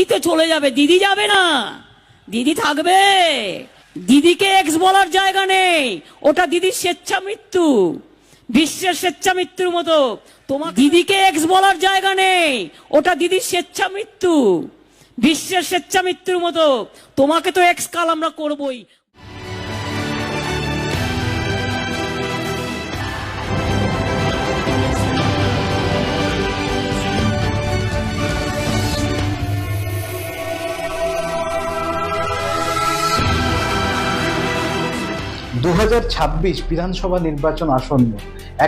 দিদিতে চলে যাবে, দিদি যাবে না। দিদি থাকবে। দিদিকে এক্স বলার জায়গা নেই। ওটা দিদির স্বেচ্ছা মৃত্যু বিশ্বের স্বেচ্ছা মৃত্যুর মতো। তোমার দিদিকে এক্স বলার জায়গা নেই। ওটা দিদির স্বেচ্ছা মৃত্যু বিশ্বের স্বেচ্ছা মৃত্যুর মতো। তোমাকে তো এক্স কাল আমরা করবই। দু হাজার ছাব্বিশ বিধানসভা নির্বাচন আসন্ন,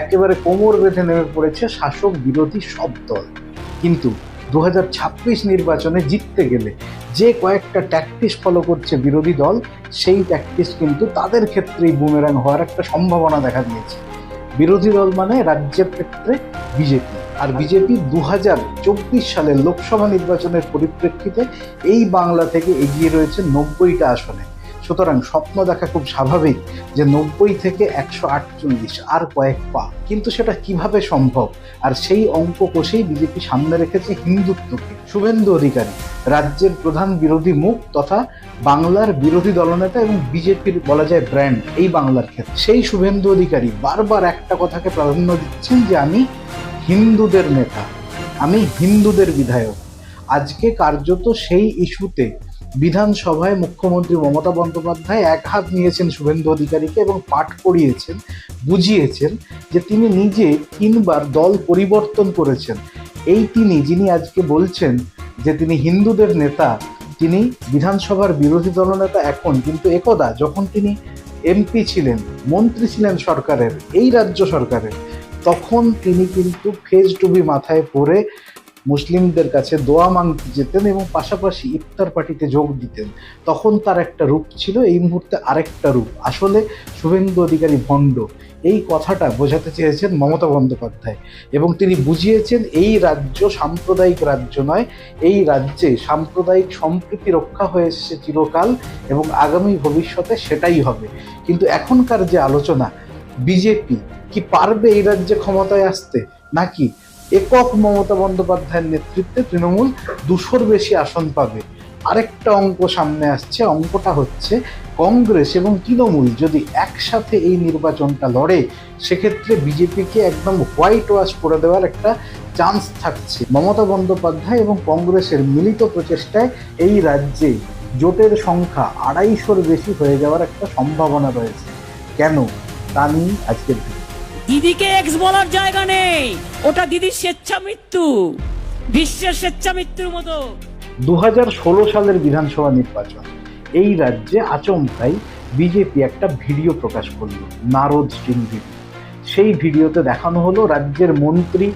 একেবারে কোমর বেঁধে নেমে পড়েছে শাসক বিরোধী সব দল। কিন্তু দু হাজার ছাব্বিশ নির্বাচনে জিততে গেলে যে কয়েকটা ট্যাকটিস ফলো করছে বিরোধী দল, সেই ট্যাকটিস কিন্তু তাদের ক্ষেত্রেই বুমেরাং হওয়ার একটা সম্ভাবনা দেখা দিয়েছে। বিরোধী দল মানে রাজ্যের ক্ষেত্রে বিজেপি। আর বিজেপি দু হাজার চব্বিশ সালের লোকসভা নির্বাচনের পরিপ্রেক্ষিতে এই বাংলা থেকে এগিয়ে রয়েছে নব্বইটা আসনে। সুতরাং স্বপ্ন দেখা খুব স্বাভাবিক যে নব্বই থেকে একশো আটচল্লিশ আর কয়েক পা। কিন্তু সেটা কীভাবে সম্ভব? আর সেই অঙ্ক কষেই বিজেপি সামনে রেখেছে হিন্দুত্বকে। শুভেন্দু অধিকারী, রাজ্যের প্রধান বিরোধী মুখ তথা বাংলার বিরোধী দলনেতা এবং বিজেপির বলা যায় ব্র্যান্ড এই বাংলার ক্ষেত্রে। সেই শুভেন্দু অধিকারী বারবার একটা কথাকে প্রাধান্য দিচ্ছেন যে আমি হিন্দুদের নেতা, আমি হিন্দুদের বিধায়ক। আজকে কার্যত সেই ইস্যুতে বিধানসভায় মুখ্যমন্ত্রী মমতা বন্দ্যোপাধ্যায় এক হাত নিয়েছেন শুভেন্দু অধিকারীকে এবং পাঠ করিয়েছেন, বুঝিয়েছেন যে তিনি নিজে তিনবার দল পরিবর্তন করেছেন। এই তিনি যিনি আজকে বলছেন যে তিনি হিন্দুদের নেতা, তিনি বিধানসভার বিরোধী দলনেতা এখন, কিন্তু একদা যখন তিনি এমপি ছিলেন, মন্ত্রী ছিলেন সরকারের, এই রাজ্য সরকারের, তখন তিনি কিন্তু ফেজ টুবি মাথায় পরে মুসলিমদের কাছে দোয়া মাংতে যেতেন এবং পাশাপাশি ইফতার পার্টিতে যোগ দিতেন। তখন তার একটা রূপ ছিল, এই মুহূর্তে আরেকটা রূপ। আসলে শুভেন্দু অধিকারী ভণ্ড, এই কথাটা বোঝাতে চেয়েছেন মমতা বন্দ্যোপাধ্যায় এবং তিনি বুঝিয়েছেন এই রাজ্য সাম্প্রদায়িক রাজ্য নয়, এই রাজ্যে সাম্প্রদায়িক সম্প্রীতি রক্ষা হয়ে এসেছে চিরকাল এবং আগামী ভবিষ্যতে সেটাই হবে। কিন্তু এখনকার যে আলোচনা, বিজেপি কি পারবে এই রাজ্যে ক্ষমতায় আসতে? নাকি একক মমতা বন্দ্যোপাধ্যায়ের নেতৃত্বে তৃণমূল দুশোর বেশি আসন পাবে। আরেকটা অঙ্ক সামনে আসছে, অঙ্কটা হচ্ছে কংগ্রেস এবং তৃণমূল যদি একসাথে এই নির্বাচনটা লড়ে, সেক্ষেত্রে বিজেপিকে একদম হোয়াইট ওয়াশ করে দেওয়ার একটা চান্স থাকছে। মমতা বন্দ্যোপাধ্যায় এবং কংগ্রেসের মিলিত প্রচেষ্টায় এই রাজ্যে জোটের সংখ্যা আড়াইশোর বেশি হয়ে যাওয়ার একটা সম্ভাবনা রয়েছে। কেন? তা নিয়ে আজকের। দিদিকে এক্স বলার জায়গা নেই। ওটা দিদির স্বেচ্ছা মৃত্যু বিশ্বের স্বেচ্ছা মৃত্যুর মতো। দুহাজার ষোলো সালের বিধানসভা নির্বাচন। এই রাজ্যে আচমকাই বিজেপি একটা ভিডিও প্রকাশ করল, নারদ স্ট্রিম ভিডিও। সেই ভিডিওতে দেখানো হলো রাজ্যের মন্ত্রী,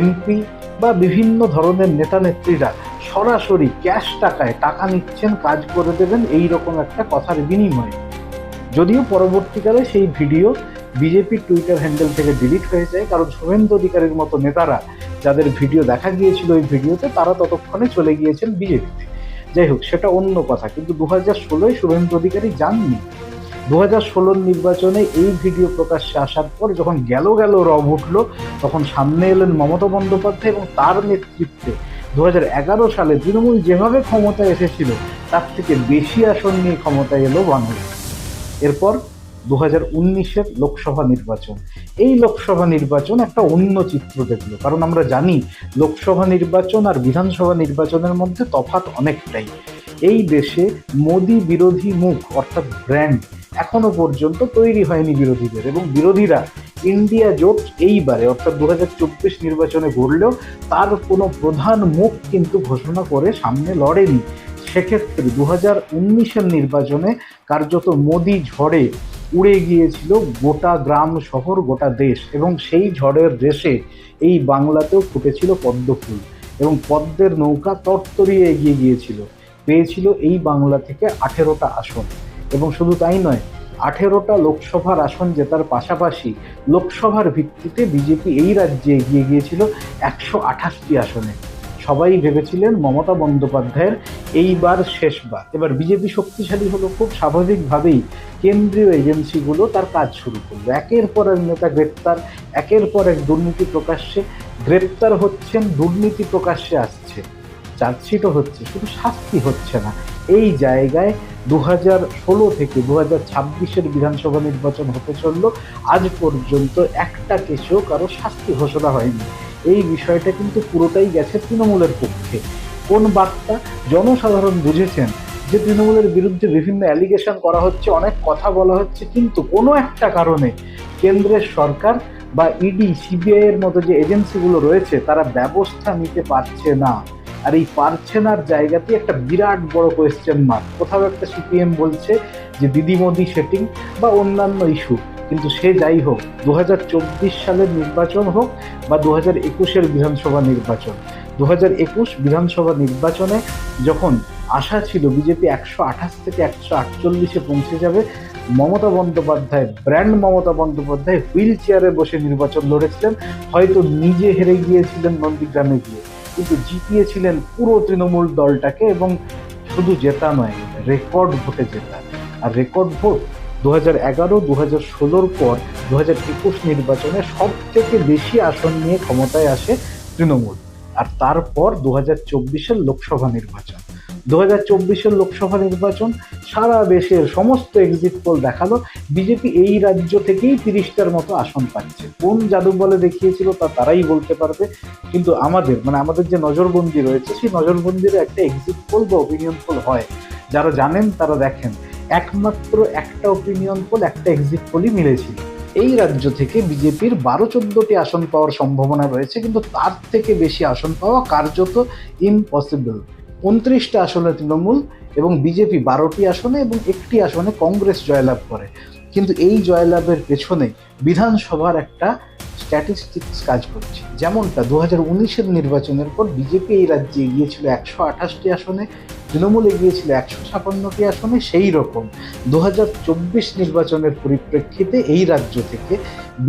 এমপি বা বিভিন্ন ধরনের নেতা নেত্রীরা সরাসরি ক্যাশ টাকায় টাকা নিচ্ছেন, কাজ করে দেবেন এই রকম একটা কথার বিনিময়ে। যদিও পরবর্তীকালে সেই ভিডিও বিজেপির টুইটার হ্যান্ডেল থেকে ডিলিট হয়ে যায় কারণ শুভেন্দু অধিকারীর মতো নেতারা যাদের ভিডিও দেখা গিয়েছিল ওই ভিডিওতে, তারা ততক্ষণে চলে গিয়েছেন বিজেপিতে যাই হোক, সেটা অন্য কথা। কিন্তু দু হাজার ষোলোয় শুভেন্দু অধিকারী যাননি। দু হাজার ষোলোর নির্বাচনে এই ভিডিও প্রকাশ্যে আসার পর যখন গেল গেল রব উঠল, তখন সামনে এলেন মমতা বন্দ্যোপাধ্যায় এবং তার নেতৃত্বে দু এগারো সালে তৃণমূল যেভাবে ক্ষমতায় এসেছিল, তার থেকে বেশি আসন নিয়ে ক্ষমতায় এলো বাংলা এরপর দু হাজার উনিশের লোকসভা নির্বাচন। এই লোকসভা নির্বাচন একটা অন্য চিত্র দেখল, কারণ আমরা জানি লোকসভা নির্বাচন আর বিধানসভা নির্বাচনের মধ্যে তফাৎ অনেকটাই। এই দেশে মোদি বিরোধী মুখ, অর্থাৎ ব্র্যান্ড, এখনও পর্যন্ত তৈরি হয়নি বিরোধীদের এবং বিরোধীরা ইন্ডিয়া জোট এইবারে, অর্থাৎ দু হাজার চব্বিশ নির্বাচনে ঘুরলেও তার কোনো প্রধান মুখ কিন্তু ঘোষণা করে সামনে লড়েনি। সেক্ষেত্রে দু হাজার নির্বাচনে কার্যত মোদি ঝড়ে উড়ে গিয়েছিল গোটা গ্রাম শহর, গোটা দেশ এবং সেই ঝড়ের দেশে এই বাংলাতেও ফুটেছিল পদ্ম ফুল এবং পদ্মের নৌকা তরতরিয়ে এগিয়ে গিয়েছিল। পেয়েছিল এই বাংলা থেকে আঠেরোটা আসন এবং শুধু তাই নয়, আঠেরোটা লোকসভার আসন জেতার পাশাপাশি লোকসভার ভিত্তিতে বিজেপি এই রাজ্যে এগিয়ে গিয়েছিল একশো আঠাশটি আসনে। সবাই ভেবেছিলেন মমতা বন্দ্যোপাধ্যায়ের এইবার শেষবার। এবার বিজেপি শক্তিশালী হলো খুব স্বাভাবিকভাবেই কেন্দ্রীয় এজেন্সিগুলো তার কাজ শুরু করল। একের পর এক নেতা গ্রেপ্তার, একের পর এক দুর্নীতি প্রকাশ্যে। গ্রেপ্তার হচ্ছেন, দুর্নীতি প্রকাশ্যে আসছে। চার্জশিটও হচ্ছে, শুধু শাস্তি হচ্ছে না। এই জায়গায় দু হাজার ষোলো থেকে দু হাজার ছাব্বিশের বিধানসভা নির্বাচন হতে চলল। আজ পর্যন্ত একটা কেসেও কারও শাস্তি ঘোষণা হয়নি। এই বিষয়টা কিন্তু পুরোটাই গেছে তৃণমূলের পক্ষে। কোন বার্তা জনসাধারণ বুঝেছেন যে তৃণমূলের বিরুদ্ধে বিভিন্ন অ্যালিগেশন করা হচ্ছে, অনেক কথা বলা হচ্ছে, কিন্তু কোনো একটা কারণে কেন্দ্রের সরকার বা ইডি সিবিআই এর মতো যে এজেন্সিগুলো রয়েছে, তারা ব্যবস্থা নিতে পারছে না। আর এই পারছে নার জায়গাতে একটা বিরাট বড় কোয়েশ্চেন মার্ক কোথাও একটা সিপিএম বলছে যে দিদি মোদি সেটিং বা অন্যান্য ইস্যু কিন্তু সে যাই হোক দু হাজার চব্বিশ সালের নির্বাচন হোক বা দু হাজার একুশের বিধানসভা নির্বাচন। দু হাজার একুশ বিধানসভা নির্বাচনে যখন আশা ছিল বিজেপি একশো আঠাশ থেকে একশো আটচল্লিশে পৌঁছে যাবে, মমতা বন্দ্যোপাধ্যায়, ব্র্যান্ড মমতা বন্দ্যোপাধ্যায় হুইল চেয়ারে বসে নির্বাচন লড়েছিলেন। হয়তো নিজে হেরে গিয়েছিলেন নন্দীগ্রামে গিয়ে, কিন্তু জিতিয়েছিলেন পুরো তৃণমূল দলটাকে এবং শুধু জেতা নয়, রেকর্ড ভোটে জেতা। আর রেকর্ড ভোট দু হাজার এগারো দু হাজার ষোলোর পর দু হাজার একুশ নির্বাচনে সব থেকে বেশি আসন নিয়ে ক্ষমতায় আসে তৃণমূল। আর তারপর দু হাজার চব্বিশের লোকসভা নির্বাচন। দু হাজার চব্বিশের লোকসভা নির্বাচন সারা দেশের সমস্ত এক্সিট পোল দেখাল। বিজেপি এই রাজ্য থেকেই তিরিশটার মতো আসন পাচ্ছে। কোন জাদু বলে দেখিয়েছিল তা তারাই বলতে পারবে। কিন্তু আমাদের মানে আমাদের যে নজরবন্দি রয়েছে, সেই নজরবন্দির একটা এক্সিট পোল বা ওপিনিয়ন পোল হয়। যারা জানেন তারা দেখেন। একমাত্র একটা ওপিনিয়ন পোল একটা এক্সিট পোলই মিলেছিল। এই রাজ্য থেকে বিজেপির বারো চোদ্দটি আসন পাওয়ার সম্ভাবনা রয়েছে, কিন্তু তার থেকে বেশি আসন পাওয়া কার্যত ইম্পসিবল উনত্রিশটা আসনে তৃণমূল এবং বিজেপি বারোটি আসনে এবং একটি আসনে কংগ্রেস জয়লাভ করে। কিন্তু এই জয়লাভের পেছনে বিধানসভার একটা স্ট্যাটিস্টিক্স কাজ করছে। যেমনটা দু হাজার উনিশের নির্বাচনের পর বিজেপি এই রাজ্যে এগিয়েছিল একশো আঠাশটি আসনে তৃণমূল এগিয়েছিল একশো ছাপান্নটি আসনে, সেই রকম। দু হাজার চব্বিশ নির্বাচনের পরিপ্রেক্ষিতে এই রাজ্য থেকে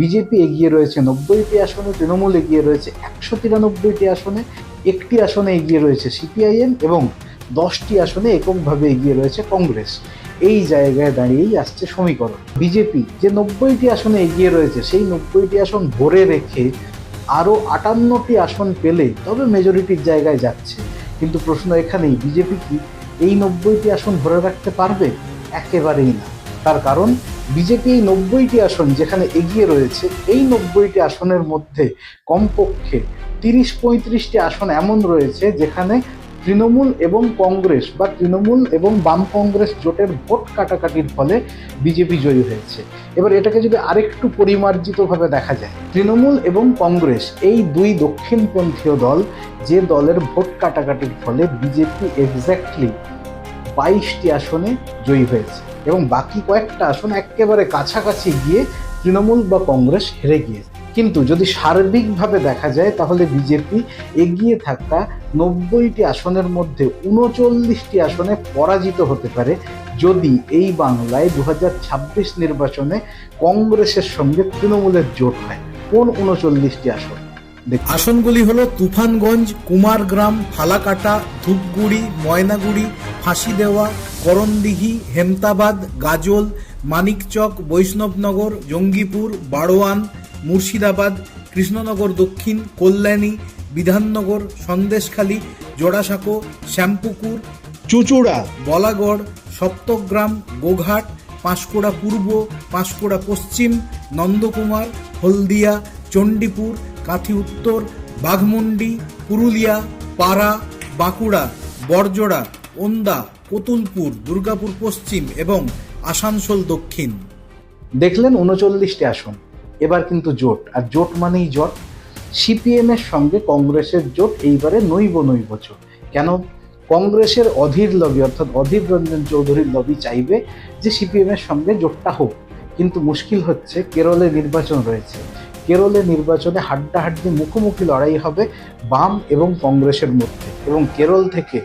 বিজেপি এগিয়ে রয়েছে নব্বইটি আসনে, তৃণমূল এগিয়ে রয়েছে একশো তিরানব্বইটি আসনে, একটি আসনে এগিয়ে রয়েছে সিপিআইএম এবং দশটি আসনে এককভাবে এগিয়ে রয়েছে কংগ্রেস। এই জায়গায় দাঁড়িয়েই আসছে সমীকরণ। বিজেপি যে নব্বইটি আসনে এগিয়ে রয়েছে, সেই নব্বইটি আসন ধরে রেখে আরও আটান্নটি আসন পেলে তবে মেজরিটির জায়গায় যাচ্ছে। কিন্তু প্রশ্ন এখানেই, বিজেপি কি এই নব্বইটি আসন ধরে রাখতে পারবে? একেবারেই না। তার কারণ, বিজেপি এই নব্বইটি আসন যেখানে এগিয়ে রয়েছে, এই নব্বইটি আসনের মধ্যে কমপক্ষে তিরিশ পঁয়ত্রিশটি আসন এমন রয়েছে যেখানে তৃণমূল এবং কংগ্রেস বা তৃণমূল এবং বাম কংগ্রেস জোটের ভোট কাটাকাটির ফলে বিজেপি জয়ী হয়েছে। এবার এটাকে যদি আরেকটু পরিমার্জিতভাবে দেখা যায়, তৃণমূল এবং কংগ্রেস এই দুই দক্ষিণপন্থীয় দল যে দলের ভোট কাটাকাটির ফলে বিজেপি এক্স্যাক্টলি বাইশটি আসনে জয়ী হয়েছে এবং বাকি কয়েকটা আসন একেবারে কাছাকাছি গিয়ে তৃণমূল বা কংগ্রেস হেরে গিয়েছে। কিন্তু যদি সার্বিকভাবে দেখা যায়, তাহলে বিজেপি এগিয়ে থাকা নব্বইটি আসনের মধ্যে উনচল্লিশটি আসনে পরাজিত হতে পারে যদি এই বাংলায় দু হাজার ছাব্বিশ নির্বাচনে কংগ্রেসের সঙ্গে তৃণমূলের জোট হয়। কোন উনচল্লিশটি আসন? আসনগুলি হলো তুফানগঞ্জ, কুমারগ্রাম, ফালাকাটা, ধূপগুড়ি, ময়নাগুড়ি, ফাঁসিদেওয়া, করণদিঘি, হেমতাবাদ, গাজল মানিকচক বৈষ্ণবনগর জঙ্গিপুর বারোয়ান মুর্শিদাবাদ কৃষ্ণনগর দক্ষিণ কল্যাণী বিধাননগর সন্দেশখালী জোড়াসাঁকো শ্যামপুকুর চুচুড়া। বলাগড় সপ্তগ্রাম গোঘাট পাঁশকুড়া পূর্ব পাঁশকুড়া পশ্চিম নন্দকুমার হলদিয়া চণ্ডীপুর কাথি উত্তর বাঘমুন্ডি পুরুলিয়া পাড়া বাঁকুড়া বরজোড়া ওন্দা কতুলপুর দুর্গাপুর পশ্চিম এবং আসানসোল দক্ষিণ। দেখলেন উনচল্লিশটি আসন। এবার কিন্তু জোট, আর জোট মানেই জোট। সিপিএম এর সঙ্গে কংগ্রেসের জোট এইবারে নৈব নৈব জোট। কেন? কংগ্রেসের অধীর লবি, অর্থাৎ অধীর রঞ্জন চৌধুরীর লবি চাইবে যে সিপিএম এর সঙ্গে জোটটা হোক। কিন্তু মুশকিল হচ্ছে, কেরলে নির্বাচন রয়েছে। কেরলে নির্বাচনে হাড্ডাহাড্ডি মুখোমুখি লড়াই হবে বাম এবং কংগ্রেসের মধ্যে। এবং কেরল থেকে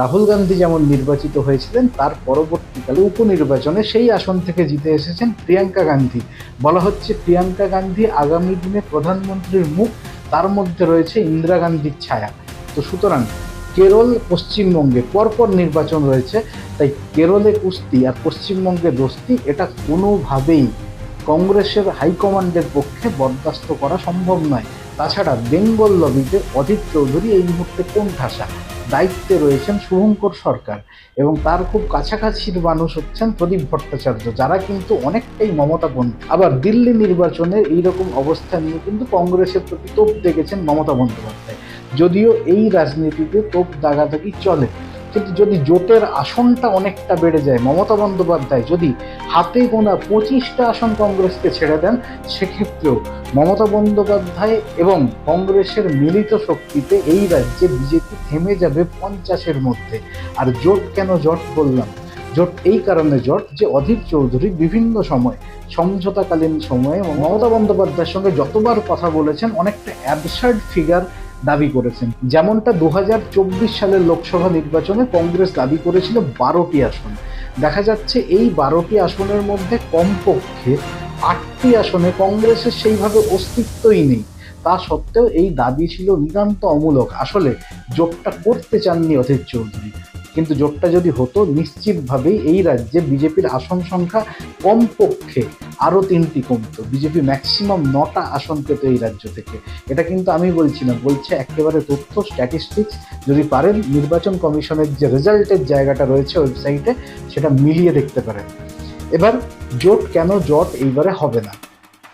রাহুল গান্ধী যেমন নির্বাচিত হয়েছিলেন, তার পরবর্তীকালে উপনির্বাচনে সেই আসন থেকে জিতে এসেছেন প্রিয়াঙ্কা গান্ধী। বলা হচ্ছে প্রিয়াঙ্কা গান্ধী আগামী দিনে প্রধানমন্ত্রীর মুখ, তার মধ্যে রয়েছে ইন্দিরা গান্ধীর ছায়া। তো সুতরাং কেরল পশ্চিমবঙ্গে পরপর নির্বাচন রয়েছে, তাই কেরলে কুস্তি আর পশ্চিমবঙ্গে দোস্তি এটা কোনোভাবেই কংগ্রেসের হাইকমান্ডের পক্ষে বরদাস্ত করা সম্ভব নয়। তাছাড়া বেঙ্গল লবিতে অজিত চৌধুরী এই মুহূর্তে কোন ঠাসা দায়িত্বে রয়েছেন শুভঙ্কর সরকার এবং তার খুব কাছাকাছির মানুষ হচ্ছেন প্রদীপ ভট্টাচার্য, যারা কিন্তু অনেকটাই মমতাপন্থী আবার দিল্লি নির্বাচনের এইরকম অবস্থা নিয়ে কিন্তু কংগ্রেসের প্রতি তোপ দেখেছেন মমতা বন্দ্যোপাধ্যায়। যদিও এই রাজনীতিতে তোপ দাগাদাগি চলে। কিন্তু যদি জোটের আসনটা অনেকটা বেড়ে যায়, মমতা বন্দ্যোপাধ্যায় যদি হাতে গোনা পঁচিশটা আসন কংগ্রেসকে ছেড়ে দেন, সেক্ষেত্রেও মমতা বন্দ্যোপাধ্যায় এবং কংগ্রেসের মিলিত শক্তিতে এই রাজ্যে বিজেপি থেমে যাবে পঞ্চাশের মধ্যে। আর জোট কেন জট বললাম? জোট এই কারণে জট যে অধীর চৌধুরী বিভিন্ন সময়, সমঝোতাকালীন সময়ে মমতা বন্দ্যোপাধ্যায়ের সঙ্গে যতবার কথা বলেছেন, অনেকটা অ্যাবসার্ড ফিগার দাবি করেছেন। যেমনটা দু সালের লোকসভা নির্বাচনে কংগ্রেস দাবি করেছিল বারোটি আসন। দেখা যাচ্ছে এই বারোটি আসনের মধ্যে কমপক্ষে আটটি আসনে কংগ্রেসের সেইভাবে অস্তিত্বই নেই। তা সত্ত্বেও এই দাবি ছিল নিতান্ত অমূলক। আসলে যোগটা করতে চাননি অধীর চৌধুরী। কিন্তু জোটটা যদি হতো, নিশ্চিতভাবেই এই রাজ্যে বিজেপির আসন সংখ্যা কমপক্ষে আরও তিনটি কমতো। বিজেপি ম্যাক্সিমাম নটা আসন পেত এই রাজ্য থেকে। এটা কিন্তু আমি বলছি না, বলছে একেবারে তথ্য স্ট্যাটিস্টিক্স যদি পারেন, নির্বাচন কমিশনের যে রেজাল্টের জায়গাটা রয়েছে ওয়েবসাইটে সেটা মিলিয়ে দেখতে পারেন। এবার জোট কেন জট এইবারে হবে না?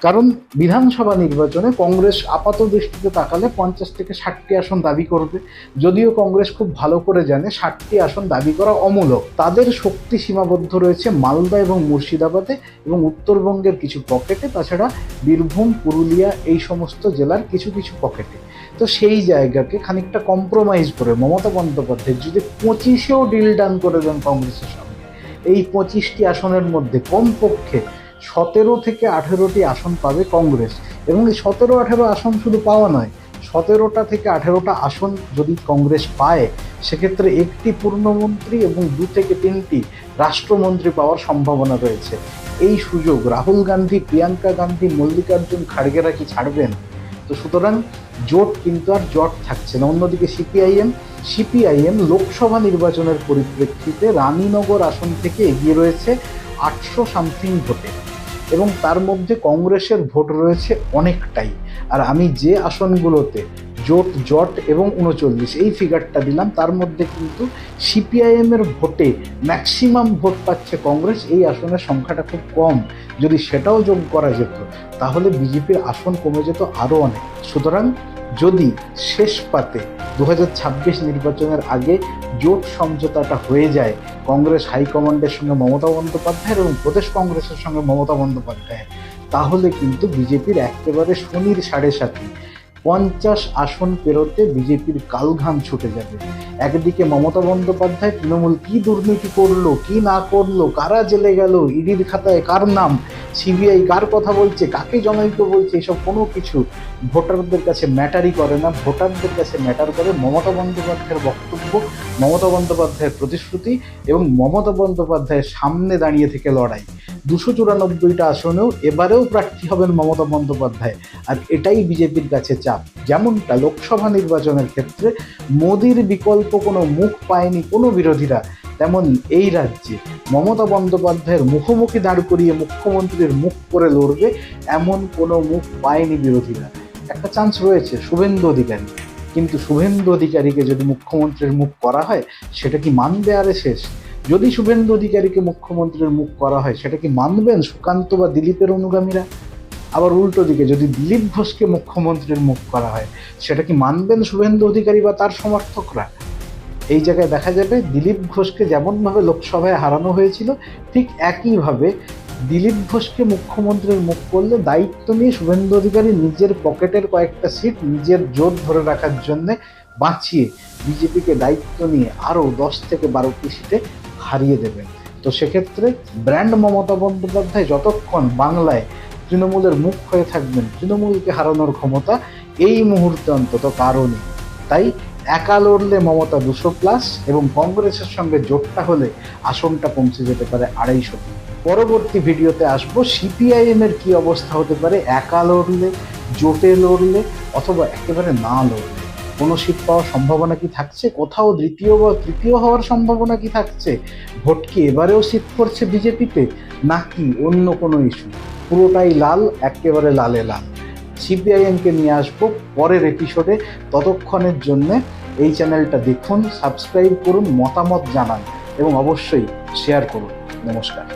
কারণ বিধানসভা নির্বাচনে কংগ্রেস আপাত দৃষ্টিতে তাকালে পঞ্চাশ থেকে ষাটটি আসন দাবি করবে। যদিও কংগ্রেস খুব ভালো করে জানে ষাটটি আসন দাবি করা অমূলক। তাদের শক্তি সীমাবদ্ধ রয়েছে মালদা এবং মুর্শিদাবাদে এবং উত্তরবঙ্গের কিছু পকেটে, তাছাড়া বীরভূম, পুরুলিয়া এই সমস্ত জেলার কিছু কিছু পকেটে। তো সেই জায়গাকে খানিকটা কম্প্রোমাইজ করে মমতা বন্দ্যোপাধ্যায় যদি পঁচিশেও ডিল ডান করে দেন কংগ্রেসের সঙ্গে এই পঁচিশটি আসনের মধ্যে কমপক্ষে সতেরো থেকে আঠেরোটি আসন পাবে কংগ্রেস। এবং এই সতেরো, আঠেরো আসন শুধু পাওয়া নয়, সতেরোটা থেকে আঠেরোটা আসন যদি কংগ্রেস পায়, সেক্ষেত্রে একটি পূর্ণমন্ত্রী এবং দু থেকে তিনটি রাষ্ট্রমন্ত্রী পাওয়ার সম্ভাবনা রয়েছে। এই সুযোগ রাহুল গান্ধী, প্রিয়াঙ্কা গান্ধী, মল্লিকার্জুন খাড়গেরা কি ছাড়বেন? তো সুতরাং জোট কিন্তু আর জট থাকছে না। অন্যদিকে সিপিআইএম সিপিআইএম লোকসভা নির্বাচনের পরিপ্রেক্ষিতে রানীনগর আসন থেকে এগিয়ে রয়েছে আটশো সামথিং ভোটে। এবং তার মধ্যে কংগ্রেসের ভোট রয়েছে অনেকটাই। আর আমি যে আসনগুলোতে জোট, জট এবং উনচল্লিশ। এই ফিগারটা দিলাম। তার মধ্যে কিন্তু সিপিআইএম এর ভোটে ম্যাক্সিমাম ভোট পাচ্ছে কংগ্রেস। এই আসনের সংখ্যাটা খুব কম। যদি সেটাও যোগ করা যেত, তাহলে বিজেপির আসন কমে যেত আরও অনেক। সুতরাং যদি শেষ পাতে দু হাজার ছাব্বিশ নির্বাচনের আগে জোট সমঝোতাটা হয়ে যায়, কংগ্রেস হাইকমান্ডের সঙ্গে মমতা বন্দ্যোপাধ্যায় এবং প্রদেশ কংগ্রেসের সঙ্গে মমতা বন্দ্যোপাধ্যায় তাহলে কিন্তু বিজেপির একেবারে শনির সাড়ে সাথে পঞ্চাশ আসন পেরোতে বিজেপির কালঘাম ছুটে যাবে। একদিকে মমতা বন্দ্যোপাধ্যায়, তৃণমূল কি দুর্নীতি করল, কি না করল, কারা জেলে গেল, ইডির খাতায় কার নাম? সিবিআই কার কথা বলছে, কাকে জনৈক বলছে, এসব কোনো কিছু ভোটারদের কাছে ম্যাটারই করে না। ভোটারদের কাছে ম্যাটার করে মমতা বন্দ্যোপাধ্যায়ের বক্তব্য, মমতা বন্দ্যোপাধ্যায়ের প্রতিশ্রুতি এবং মমতা বন্দ্যোপাধ্যায়ের সামনে দাঁড়িয়ে থেকে লড়াই। দুশো চুরানব্বইটা আসনেও এবারেও প্রার্থী হবেন মমতা বন্দ্যোপাধ্যায়। আর এটাই বিজেপির কাছে চাপ। যেমনটা লোকসভা নির্বাচনের ক্ষেত্রে মোদির বিকল্প কোনো মুখ পায়নি কোনো বিরোধীরা তেমন এই রাজ্যে মমতা বন্দ্যোপাধ্যায়ের মুখোমুখি দাঁড় করিয়ে মুখ্যমন্ত্রীর মুখ করে লড়বে এমন কোনো মুখ পায়নি বিরোধীরা। একটা চান্স রয়েছে, শুভেন্দু অধিকারী। কিন্তু শুভেন্দু অধিকারীকে যদি মুখ্যমন্ত্রীর মুখ করা হয়, সেটা কি মানবে আরে শেষ? যদি শুভেন্দু অধিকারীকে মুখ্যমন্ত্রীর মুখ করা হয়, সেটা কি মানবেন সুকান্ত বা দিলীপের অনুগামীরা? আবার উল্টো দিকে, যদি দিলীপ ঘোষকে মুখ্যমন্ত্রীর মুখ করা হয়, সেটা কি মানবেন শুভেন্দু অধিকারী বা তার সমর্থকরা? এই জায়গায় দেখা যাবে দিলীপ ঘোষকে যেমনভাবে লোকসভায় হারানো হয়েছিল, ঠিক একইভাবে দিলীপ ঘোষকে মুখ্যমন্ত্রীর মুখ করলে দায়িত্ব নিয়ে শুভেন্দু অধিকারী নিজের পকেটের কয়েকটা সিট নিজের জোর ধরে রাখার জন্য বাঁচিয়ে বিজেপিকে দায়িত্ব নিয়ে আরও দশ থেকে বারোটি সিটে হারিয়ে দেবেন। তো সেক্ষেত্রে ব্র্যান্ড মমতা বন্দ্যোপাধ্যায় যতক্ষণ বাংলায় তৃণমূলের মুখ হয়ে থাকবেন, তৃণমূলকে হারানোর ক্ষমতা এই মুহূর্তে অন্তত নেই। তাই একা লড়লে মমতা দুশো প্লাস এবং কংগ্রেসের সঙ্গে জোটটা হলে আসনটা পৌঁছে যেতে পারে আড়াইশো। পরবর্তী ভিডিওতে আসব সিপিআইএম এর কি অবস্থা হতে পারে? একা লড়লে, জোটে লড়লে অথবা একেবারে না লড়লে? কোনো সিট পাওয়ার সম্ভাবনা কি থাকছে? কোথাও দ্বিতীয় বা তৃতীয় হওয়ার সম্ভাবনা কি থাকছে? ভোট কি এবারেও সিট করছে বিজেপিতে নাকি অন্য কোনো ইস্যু পুরোটাই লাল, একেবারে লালে লাল। সিপিআইএমকে নিয়ে আসব পরের এপিসোডে ততক্ষণের জন্য এই চ্যানেলটা দেখুন সাবস্ক্রাইব করুন, মতামত জানান এবং অবশ্যই শেয়ার করুন। নমস্কার।